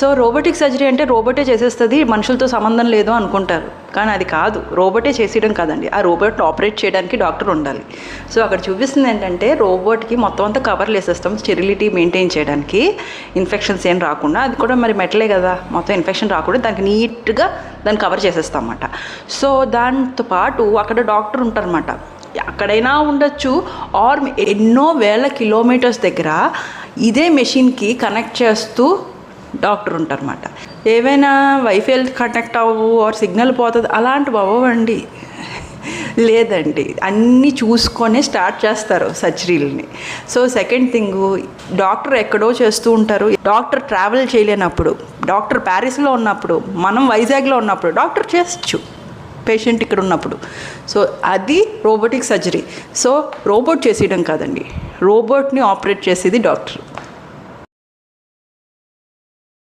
So robotic surgery అంటే రోబోటే చేసేస్తుంది మనుషులతో సంబంధం లేదు అనుకుంటారు. కానీ అది కాదు రోబోటే చేసేయడం కాదండి. ఆ రోబోట్ ఆపరేట్ చేయడానికి డాక్టర్ ఉండాలి. సో అక్కడ చూపిస్తుంది ఏంటంటే రోబోట్కి మొత్తం అంతా కవర్లు వేసేస్తాం స్టెరిలిటీ మెయింటైన్ చేయడానికి. ఇన్ఫెక్షన్స్ ఏం రాకుండా అది కూడా మరి మెటలే కదా మొత్తం ఇన్ఫెక్షన్ రాకుండా దానికి నీట్గా దాన్ని కవర్ చేసేస్తాం అన్నమాట సో దాంతో పాటు అక్కడ డాక్టర్ ఉంటారన్నమాట. అక్కడైనా ఉండొచ్చు ఆర్ ఎన్నో వేల కిలోమీటర్స్ దగ్గర ఇదే మెషిన్కి కనెక్ట్ చేస్తూ డాక్టర్ ఉంటారన్నమాట. ఏవైనా వైఫైల్ కనెక్ట్ అవ్వు ఆర్ సిగ్నల్ పోతుంది అలాంటివి అవ్వండి లేదండి. అన్నీ చూసుకొని స్టార్ట్ చేస్తారు సర్జరీలని. సో సెకండ్ థింగ్ డాక్టర్ ఎక్కడో చేస్తూ ఉంటారు. డాక్టర్ ట్రావెల్ చేయలేనప్పుడు డాక్టర్ ప్యారిస్లో ఉన్నప్పుడు మనం వైజాగ్లో ఉన్నప్పుడు డాక్టర్ చేయచ్చు పేషెంట్ ఇక్కడ ఉన్నప్పుడు. సో అది రోబోటిక్ సర్జరీ. సో రోబోట్ చేసేయడం కాదండి. రోబోట్ని ఆపరేట్ చేసేది డాక్టర్.